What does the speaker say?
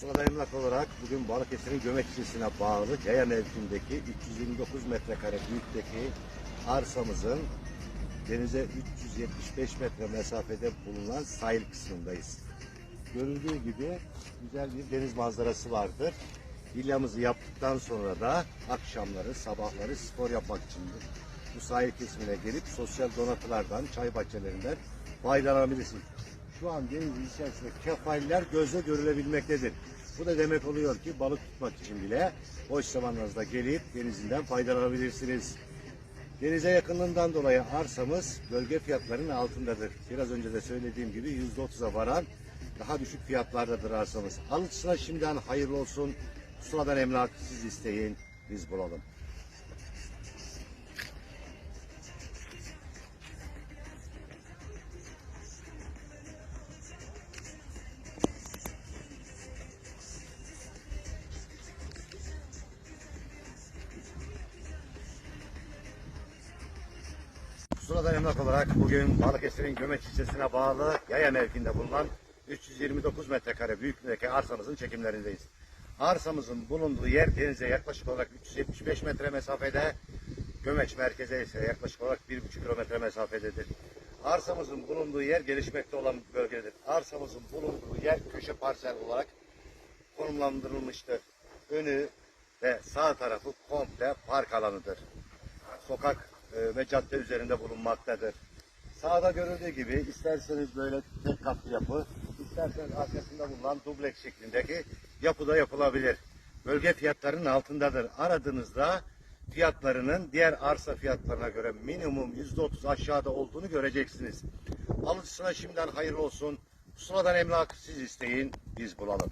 Sırada emlak olarak bugün Balıkesir'in Gömeç ilçesine bağlı Yaya mevkindeki 329 metrekare büyüklükteki arsamızın denize 375 metre mesafede bulunan sahil kısmındayız. Görüldüğü gibi güzel bir deniz manzarası vardır. Villamızı yaptıktan sonra da akşamları, sabahları spor yapmak için bu sahil kesimine gelip sosyal donatılardan, çay bahçelerinden faydalanabilirsiniz. Şu an denizin içerisinde kefailler gözle görülebilmektedir. Bu da demek oluyor ki balık tutmak için bile boş zamanlarınızda gelip denizinden faydalanabilirsiniz. Denize yakınlığından dolayı arsamız bölge fiyatlarının altındadır. Biraz önce de söylediğim gibi %30'a varan daha düşük fiyatlardadır arsamız. Alıcısına şimdiden hayırlı olsun. Pusula'dan emlak siz isteyin, biz bulalım. Pusula'dan emlak olarak bugün Balıkesir'in Gömeç ilçesine bağlı Yaya mevkinde bulunan 329 metrekare büyüklüğündeki arsamızın çekimlerindeyiz. Arsamızın bulunduğu yer denize yaklaşık olarak 375 metre mesafede, Gömeç merkeze ise yaklaşık olarak 1,5 kilometre mesafededir. Arsamızın bulunduğu yer gelişmekte olan bir bölgedir. Arsamızın bulunduğu yer köşe parsel olarak konumlandırılmıştır. Önü ve sağ tarafı komple park alanıdır. Sokak ve cadde üzerinde bulunmaktadır. Sağda görüldüğü gibi isterseniz böyle tek katlı yapı, isterseniz arkasında bulunan dubleks şeklindeki yapı da yapılabilir. Bölge fiyatlarının altındadır. Aradığınızda fiyatlarının diğer arsa fiyatlarına göre minimum %30 aşağıda olduğunu göreceksiniz. Alıcısına şimdiden hayırlı olsun. Pusula'dan emlak siz isteyin, biz bulalım.